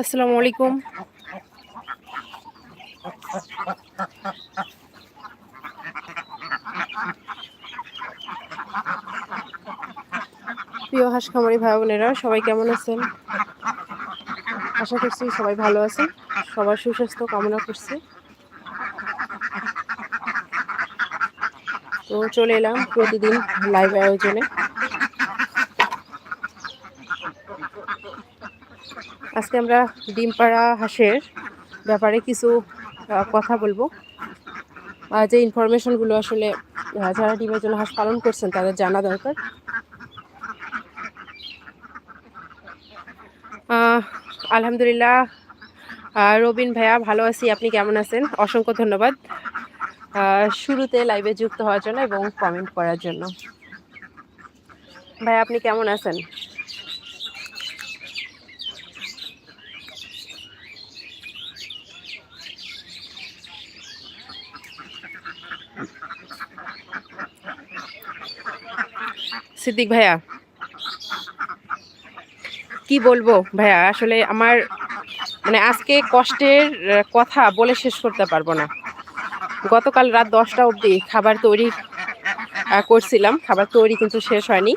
আসসালামু আলাইকুম। প্রিয় হাঁস খামারি ভাই বোনেরা, সবাই কেমন আছেন? আশা করছি সবাই ভালো আছেন। সবার সুস্বাস্থ্য কামনা করছি। তো চলে এলাম প্রতিদিন লাইভ আয়োজনে। আজকে আমরা ডিম পাড়া হাঁসের ব্যাপারে কিছু কথা বলব। যে ইনফরমেশনগুলো আসলে যারা ডিমের জন্য হাঁস পালন করছেন, তাদের জানা দরকার। আলহামদুলিল্লাহ। রবিন ভাইয়া, ভালো আছি, আপনি কেমন আছেন? অসংখ্য ধন্যবাদ। শুরুতে লাইভে যুক্ত হওয়ার জন্য এবং কমেন্ট করার জন্য। ভাই আপনি কেমন আছেন? সিদ্দিক ভাইয়া। কি বলব ভাইয়া, আসলে আমার মানে আজকে কষ্টের কথা বলে শেষ করতে পারব না। গতকাল রাত দশটা অবধি খাবার তৈরি করছিলাম। খাবার তৈরি কিন্তু শেষ হয়নি।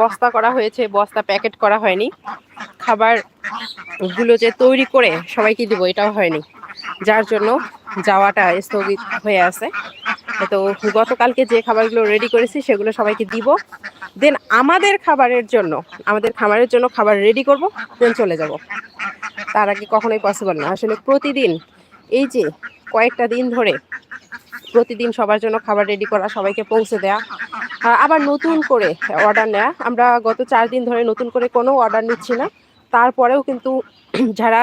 বস্তা করা হয়েছে, বস্তা প্যাকেট করা হয়নি। খাবারগুলো যে তৈরি করে সবাইকে দিব, এটাও হয়নি। যার জন্য যাওয়াটা স্থগিত হয়ে আছে। তো গতকালকে যে খাবারগুলো রেডি করেছি সেগুলো সবাইকে দিব। দেন আমাদের খাবারের জন্য, আমাদের খাবারের জন্য খাবার রেডি করব দেন চলে যাব। তার আগে কখনোই পসিবল না। আসলে প্রতিদিন, এই যে কয়েকটা দিন ধরে প্রতিদিন সবার জন্য খাবার রেডি করা, সবাইকে পৌঁছে দেয়া আবার নতুন করে অর্ডার নেওয়া আমরা গত চার দিন ধরে নতুন করে কোনো অর্ডার নিচ্ছি না। তারপরেও কিন্তু যারা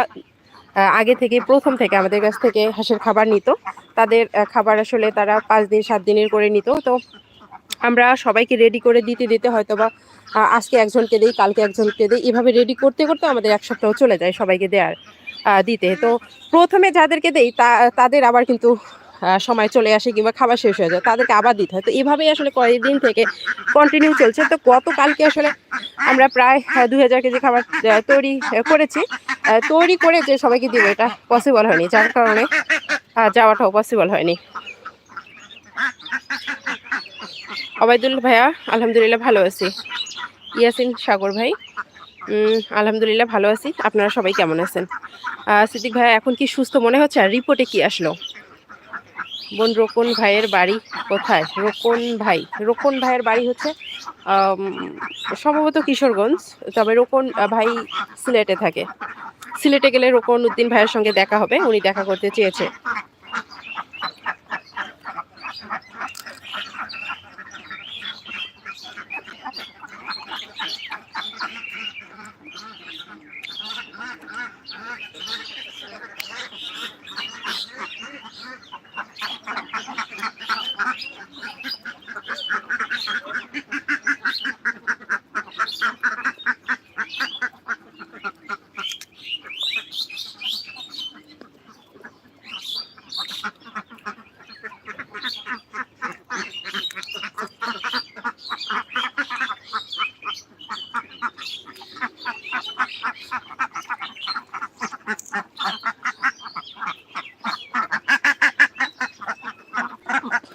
আগে থেকে, প্রথম থেকে আমাদের কাছ থেকে হাঁসের খাবার নিত। তাদের খাবার আসলে তারা পাঁচ দিন, সাত দিনের করে নিত। তো আমরা সবাইকে রেডি করে দিতে দিতে হয়তো বা আজকে একজনকে দিই, কালকে একজনকে দিই। এভাবে রেডি করতে করতে আমাদের এক সপ্তাহ চলে যায় সবাইকে দেওয়ার দিতে। তো প্রথমে যাদেরকে দেই তাদের আবার কিন্তু সময় চলে আসে কিংবা খাবার শেষ হয়ে যায়, তাদেরকে আবার দিতে হয়। তো এভাবেই আসলে কয়েকদিন থেকে কন্টিনিউ চলছে। তো গতকালকে আসলে আমরা প্রায় দু হাজার কেজি খাবার তৈরি করেছি। তৈরি করে যে সবাইকে দিব, এটা পসিবল হয়নি, যার কারণে যাওয়াটাও পসিবল হয়নি। অবায়দুল ভাইয়া, আলহামদুলিল্লাহ ভালো আছি। ইয়াসিন সাগর ভাই আলহামদুলিল্লাহ ভালো আছি। আপনারা সবাই কেমন আছেন? সিদ্দিক ভাইয়া, এখন কি সুস্থ মনে হচ্ছে? আর রিপোর্টে কি আসলো? বোন রোকন ভাইয়ের বাড়ি কোথায়? রোকন ভাই। রোকন ভাইয়ের বাড়ি হচ্ছে সম্ভবত কিশোরগঞ্জ। তবে রোকন ভাই সিলেটে থাকে। সিলেটে গেলে রোকন উদ্দিন ভাইয়ের সঙ্গে দেখা হবে। উনি দেখা করতে চেয়েছে।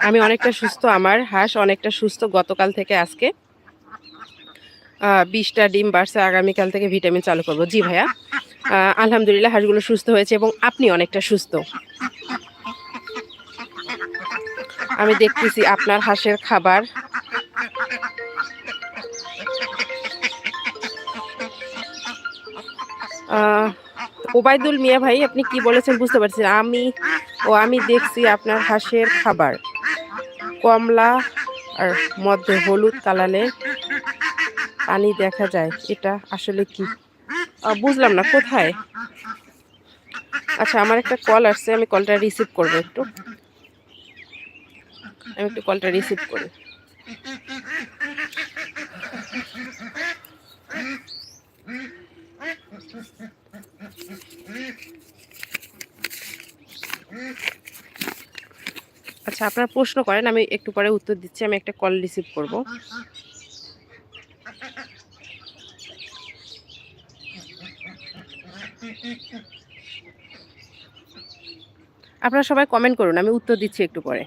আমি অনেকটা সুস্থ, আমার হাঁস অনেকটা সুস্থ গতকাল থেকে আজকে। বিশটা ডিম বাড়ছে, আগামীকাল থেকে ভিটামিন চালু করব। জি ভাইয়া। আলহামদুলিল্লাহ হাঁসগুলো সুস্থ হয়েছে এবং আপনি অনেকটা সুস্থ। আমি দেখতেছি আপনার হাঁসের খাবার। ওবায়দুল মিয়া ভাই, আপনি কি বলেছেন বুঝতে পারছি আমি ও আমি দেখছি আপনার হাঁসের খাবার। কমলা আর মধ্যে হলুদ কালারের পানি দেখা যায়। এটা আসলে কি? বুঝলাম না, কোথায়? আচ্ছা আমার একটা কল আসছে, আমি কলটা রিসিভ করব একটু। আমি একটু কলটা রিসিভ করি। আচ্ছা আপনার প্রশ্ন করেন, আমি একটু পরে উত্তর দিচ্ছি, আমি একটা কল রিসিভ করব। আপনারা সবাই কমেন্ট করুন, আমি উত্তর দিচ্ছি একটু পরে।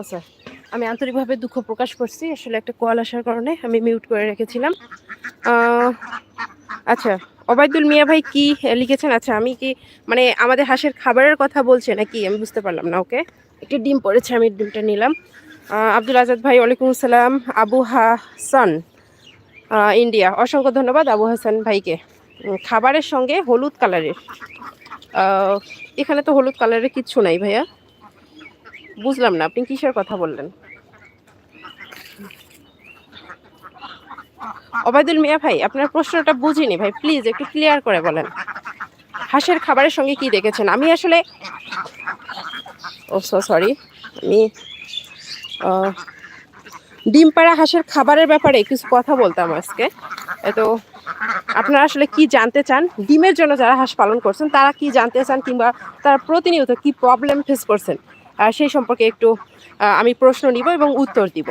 আচ্ছা আমি আন্তরিকভাবে দুঃখ প্রকাশ করছি। আসলে একটা কল আসার কারণে আমি মিউট করে রেখেছিলাম। আচ্ছা অবায়দুল মিয়া ভাই কি লিখেছেন? আচ্ছা আমি কি মানে আমাদের হাঁসের খাবারের কথা বলছে নাকি? আমি বুঝতে পারলাম না ওকে একটি ডিম পড়েছে, আমি ডিমটা নিলাম। আব্দুল আজাদ ভাই, ওয়ালাইকুম আসসালাম। আবু হাসান ইন্ডিয়া অসংখ্য ধন্যবাদ আবু হাসান ভাইকে। খাবারের সঙ্গে হলুদ কালারের এখানে তো হলুদ কালারের কিচ্ছু নাই ভাইয়া। বুঝলাম না, আপনি কিসের কথা বললেন? ওবায়দুল মিয়া ভাই, আপনার প্রশ্নটা বুঝিনি ভাই প্লিজ একটু ক্লিয়ার করে বলেন। হাঁসের খাবারের সঙ্গে কি দেখেছেন? আমি আসলে ও সো সরি আমি ডিম পাড়া হাঁসের খাবারের ব্যাপারে কিছু কথা বলতাম আজকে। তো আপনারা আসলে কি জানতে চান? ডিমের জন্য যারা হাঁস পালন করছেন, তারা কি জানতে চান কিংবা তারা প্রতিনিয়ত কি প্রবলেম ফেস করছেন? সেই সম্পর্কে একটু আমি প্রশ্ন নিব এবং উত্তর দিব।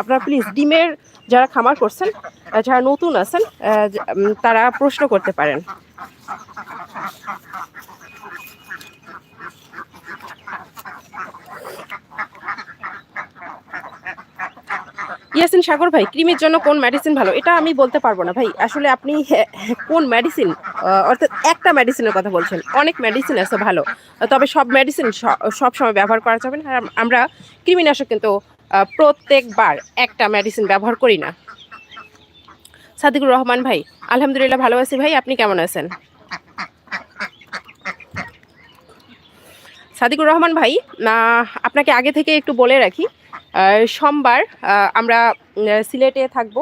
আপনারা প্লিজ ডিমের যারা খামার করছেন যারা নতুন আছেন তারা প্রশ্ন করতে পারেন। ইয়াসিন সাগর ভাই ক্রিমের জন্য কোন মেডিসিন ভালো? এটা আমি বলতে পারব না ভাই। আসলে আপনি হ্যাঁ, হ্যাঁ, কোন মেডিসিন অর্থাৎ একটা মেডিসিনের কথা বলছেন অনেক মেডিসিন আছে ভালো। তবে সব মেডিসিন সব সময় ব্যবহার করা যাবে না। আমরা কৃমিনাশক কিন্তু প্রত্যেকবার একটা মেডিসিন ব্যবহার করি না। সাদিকুর রহমান ভাই আলহামদুলিল্লাহ ভালো আছি ভাই। আপনি কেমন আছেন? সাদিকুর রহমান ভাই আপনাকে আগে থেকে একটু বলে রাখি সোমবার আমরা সিলেটে থাকব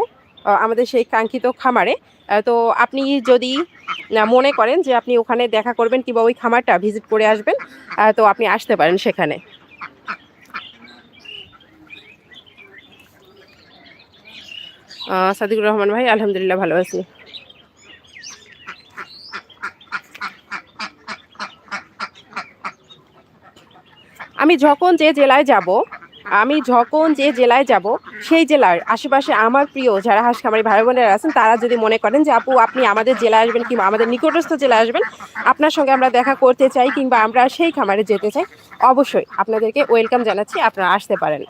আমাদের সেই কাঙ্ক্ষিত খামারে। তো আপনি যদি মনে করেন যে আপনি ওখানে দেখা করবেন কিংবা ওই খামারটা ভিজিট করে আসবেন তো আপনি আসতে পারেন সেখানে। সাদিকুর রহমান ভাই, আলহামদুলিল্লাহ ভালো আছি। আমি যখন যে জেলায় যাব আমি যখন যে জেলায় যাব, সেই জেলার আশেপাশে আমার প্রিয় যারা হাঁস খামারি ভাই বোনেরা আছেন, তারা যদি মনে করেন যে, আপু, আপনি আমাদের জেলায় আসবেন কিংবা আমাদের নিকটস্থ জেলায় আসবেন, আপনার সঙ্গে আমরা দেখা করতে চাই কিংবা আমরা সেই খামারে যেতে চাই, অবশ্যই আপনাদেরকে ওয়েলকাম জানাচ্ছি, আপনারা আসতে পারেন।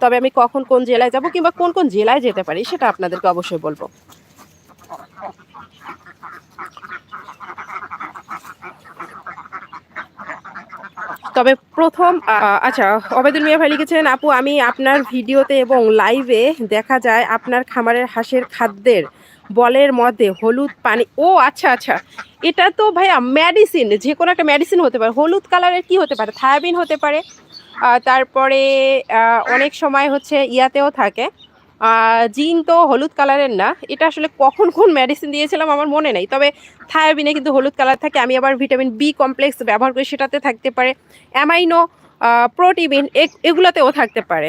তবে আমি কখন কোন জেলায় যাব কিংবা কোন কোন জেলায় যেতে পারি, সেটা আপনাদেরকে অবশ্যই বলব। তবে প্রথম আচ্ছা অবেদুল মিয়া ভাই লিখেছেন, আপু, আমি আপনার ভিডিওতে এবং লাইভে দেখা যায় আপনার খামারের হাঁসের খাদ্যের বলের মধ্যে হলুদ পানি। ও আচ্ছা আচ্ছা। এটা তো ভাইয়া মেডিসিন যে কোনো একটা মেডিসিন হতে পারে। হলুদ কালারের কি হতে পারে? থায়াবিন হতে পারে। তারপরে অনেক সময় হচ্ছে ইয়াতেও থাকে। জিন তো হলুদ কালারের না। এটা আসলে কখন কোন মেডিসিন দিয়েছিলাম আমার মনে নেই। তবে থায়াবিনে কিন্তু হলুদ কালার থাকে। আমি আবার ভিটামিন বি কমপ্লেক্স ব্যবহার করি সেটাতে থাকতে পারে। অ্যামাইনো প্রোটিন এগুলোতেও থাকতে পারে।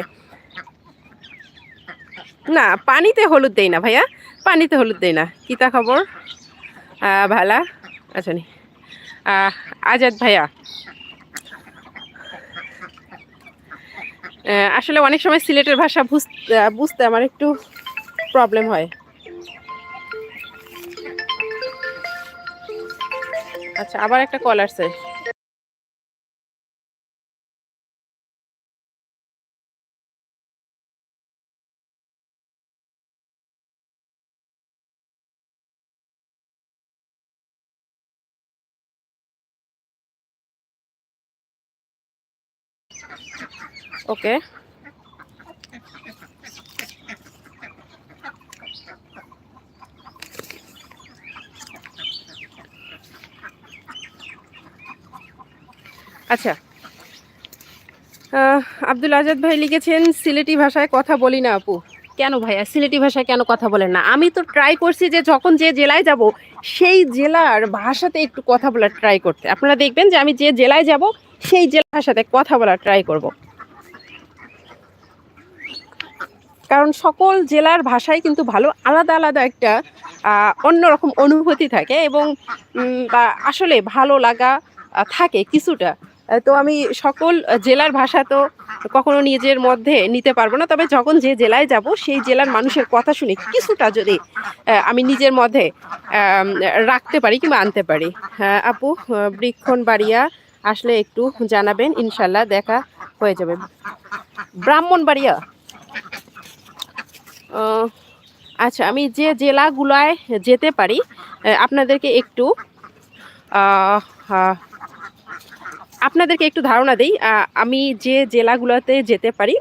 না, পানিতে হলুদ দেই না ভাইয়া। পানিতে হলুদ দেই না। কিতা খবর? ভালা? আচ্ছা নি। আজাদ ভাইয়া। আসলে অনেক সময় সিলেটের ভাষা বুঝ- বুঝতে আমার একটু প্রবলেম হয়। আচ্ছা আবার একটা কল আসছে। ওকে আচ্ছা। আব্দুল আজাদ ভাই লিখেছেন, সিলেটি ভাষায় কথা বলি না আপু। কেন ভাইয়া সিলেটি ভাষায় কেন কথা বলেন না? আমি তো ট্রাই করছি যে যখন যে জেলায় যাব, সেই জেলার ভাষাতে একটু কথা বলার ট্রাই করতে। আপনারা দেখবেন যে আমি যে জেলায় যাব, সেই জেলার ভাষাতে কথা বলার ট্রাই করব। কারণ সকল জেলার ভাষাই কিন্তু ভালো আলাদা আলাদা একটা অন্যরকম অনুভূতি থাকে এবং আসলে ভালো লাগা থাকে কিছুটা। তো আমি সকল জেলার ভাষা তো কখনো নিজের মধ্যে নিতে পারব না তবে যখন যে জেলায় যাব সেই জেলার মানুষের কথা শুনে কিছুটা যদি আমি নিজের মধ্যে রাখতে পারি কিংবা আনতে পারি। হ্যাঁ আপু বৃক্ষণ বাড়িয়া আসলে একটু জানাবেন ইনশাল্লাহ দেখা হয়ে যাবে। ব্রাহ্মণবাড়িয়া আহ, আচ্ছা আমি যে জেলাগুলায় যেতে পারি আপনাদেরকে একটু আহ, আপনাদেরকে একটু ধারণা দিই আমি যে জেলাগুলোতে যেতে পারি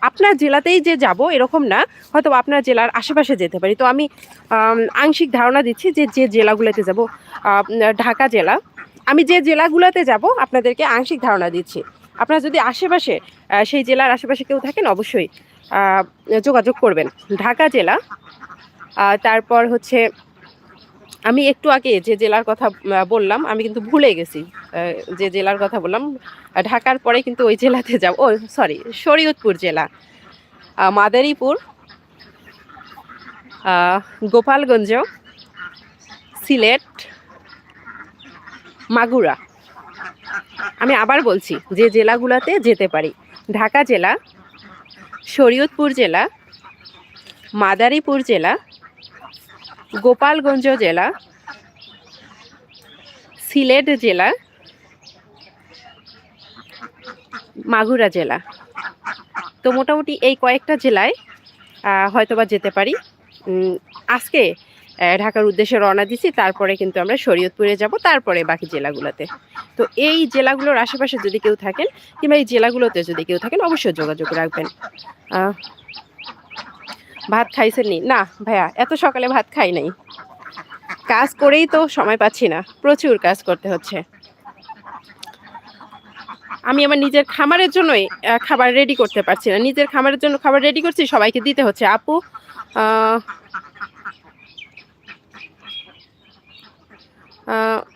আপনার জেলাতেই যে যাব এরকম না হয়তো আপনার জেলার আশেপাশে যেতে পারি। তো আমি আংশিক ধারণা দিচ্ছি যে যে জেলাগুলোতে যাব ঢাকা জেলা। আমি যে জেলাগুলোতে যাব আপনাদেরকে আংশিক ধারণা দিচ্ছি। আপনারা যদি আশেপাশে সেই জেলার আশেপাশে কেউ থাকেন অবশ্যই যোগাযোগ করবেন। ঢাকা জেলা তারপর হচ্ছে, আমি একটু আগে যে জেলার কথা বললাম, আমি কিন্তু ভুলে গেছি যে জেলার কথা বললাম। ঢাকার পরে কিন্তু ওই জেলাতে যাব। ও সরি শরীয়তপুর জেলা। মাদারীপুর গোপালগঞ্জ, সিলেট, মাগুরা। আমি আবার বলছি, যে জেলাগুলোতে যেতে পারি। ঢাকা জেলা শরীয়তপুর জেলা, মাদারীপুর জেলা, গোপালগঞ্জ জেলা, সিলেট জেলা, মাগুরা জেলা। তো মোটামুটি এই কয়েকটা জেলায় হয়তোবা যেতে পারি। আজকে ঢাকার উদ্দেশ্যে রওনা দিছি, তারপরে কিন্তু আমরা শরীয়তপুরে যাব, তারপরে বাকি জেলাগুলোতে। তো এই জেলাগুলোর আশেপাশে যদি কেউ থাকেন, কিংবা এই জেলাগুলোতে যদি কেউ থাকেন, অবশ্যই যোগাযোগ রাখবেন। ভাত খাইছেন নি? না, ভাইয়া, এত সকালে ভাত খাই নাই। কাজ করেই তো সময় পাচ্ছি না, প্রচুর কাজ করতে হচ্ছে। আমি আমার নিজের খামারের জন্যই খাবার রেডি করতে পারছি না। নিজের খামারের জন্য খাবার রেডি করছি, সবাইকে দিতে হচ্ছে। আপু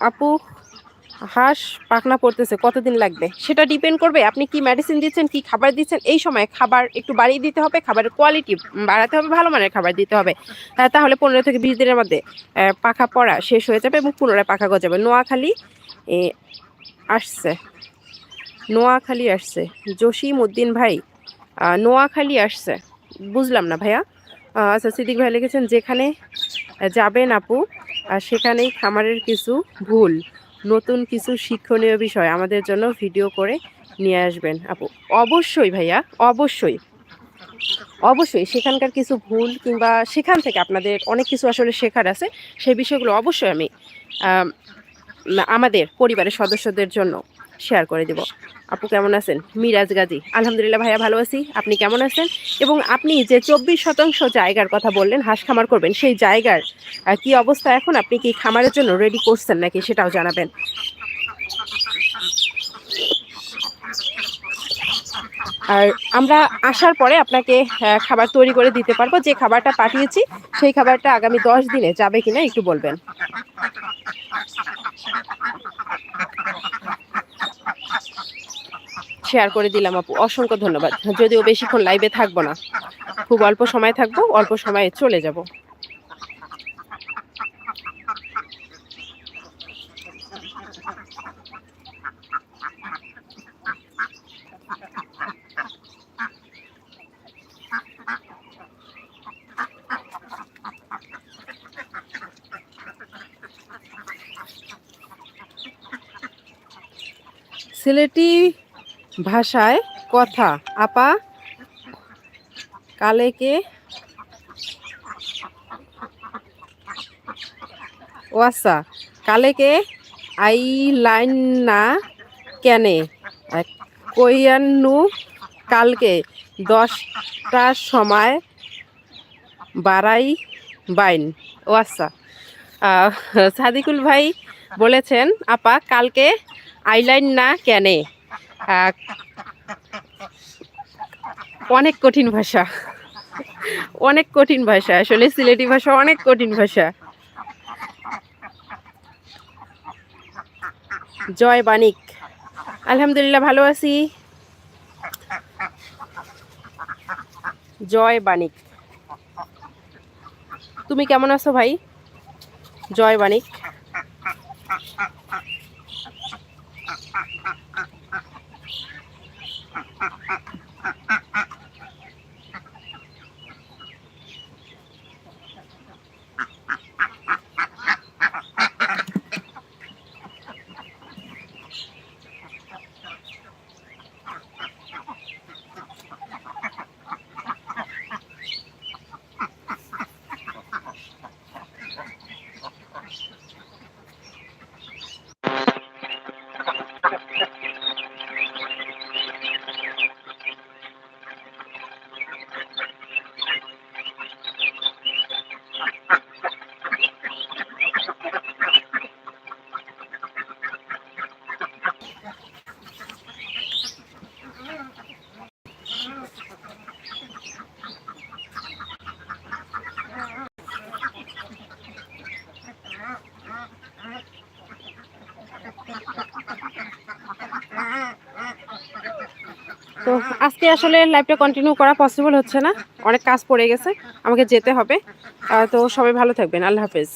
আপু হাঁস পাখনা পড়তেছে কতদিন লাগবে? সেটা ডিপেন্ড করবে আপনি কি মেডিসিন দিচ্ছেন কি খাবার দিচ্ছেন এই সময় খাবার একটু বাড়িয়ে দিতে হবে খাবারের কোয়ালিটি বাড়াতে হবে ভালো মানের খাবার দিতে হবে। আহ, তাহলে পনেরো থেকে বিশ দিনের মধ্যে পাখা পড়া শেষ হয়ে যাবে এবং পুনরায় পাখা গজাবে। নোয়াখালী আসছে। নোয়াখালী আসছে। জসিম উদ্দিন ভাই নোয়াখালী আসছে। বুঝলাম না ভাইয়া। আচ্ছা সিদ্দিক ভাই লিখেছেন যেখানে যাবেন আপু আর সেখানেই খামারের কিছু ভুল, নতুন কিছু শিক্ষণীয় বিষয় আমাদের জন্য ভিডিও করে নিয়ে আসবেন। আপু, অবশ্যই ভাইয়া, অবশ্যই। অবশ্যই সেখানকার কিছু ভুল কিংবা সেখান থেকে আপনাদের অনেক কিছু আসলে শেখার আছে, সেই বিষয়গুলো অবশ্যই আমি আমাদের পরিবারের সদস্যদের জন্য শেয়ার করে দেব। আপু কেমন আছেন? মিরাজ গাজী, আলহামদুলিল্লাহ ভাইয়া ভালো আছি। আপনি কেমন আছেন? এবং আপনি যে চব্বিশ শতাংশ জায়গার কথা বললেন, হাঁস খামার করবেন, সেই জায়গার কি অবস্থা এখন? আপনি কি খামারের জন্য রেডি করছেন নাকি সেটাও জানাবেন। আর আমরা আসার পরে আপনাকে খাবার তৈরি করে দিতে পারব। যে খাবারটা পাঠিয়েছি, সেই খাবারটা আগামী দশ দিনে যাবে কিনা একটু বলবেন। শেয়ার করে দিলাম, আপু। অসংখ্য ধন্যবাদ। যদিও বেশিক্ষণ লাইভে থাকব না। খুব অল্প সময় থাকব, অল্প সময়ে চলে যাব। ছেলেটি ভাষায় কথা। আপা কালেকে ও আচ্ছা কালেকে আই লাইন না কেনে? কইয়ান্নু কালকে দশটার সময় বাড়াই বাইন। ও আচ্ছা। সাদিকুল ভাই বলেছেন, আপা, কালকে আইলাইন না কেনে? অনেক কঠিন ভাষা। অনেক কঠিন ভাষা, আসলে সিলেটি ভাষা অনেক কঠিন ভাষা। জয় বাণিক। আলহামদুলিল্লাহ ভালো আছি। জয় বাণিক। তুমি কেমন আছো ভাই? জয় বাণিক। আজকে আসলে লাইভটা কন্টিনিউ করা পসিবল হচ্ছে না। অনেক কাজ পড়ে গেছে। আমাকে যেতে হবে। তো সবাই ভালো থাকবেন। আল্লাহ হাফেজ।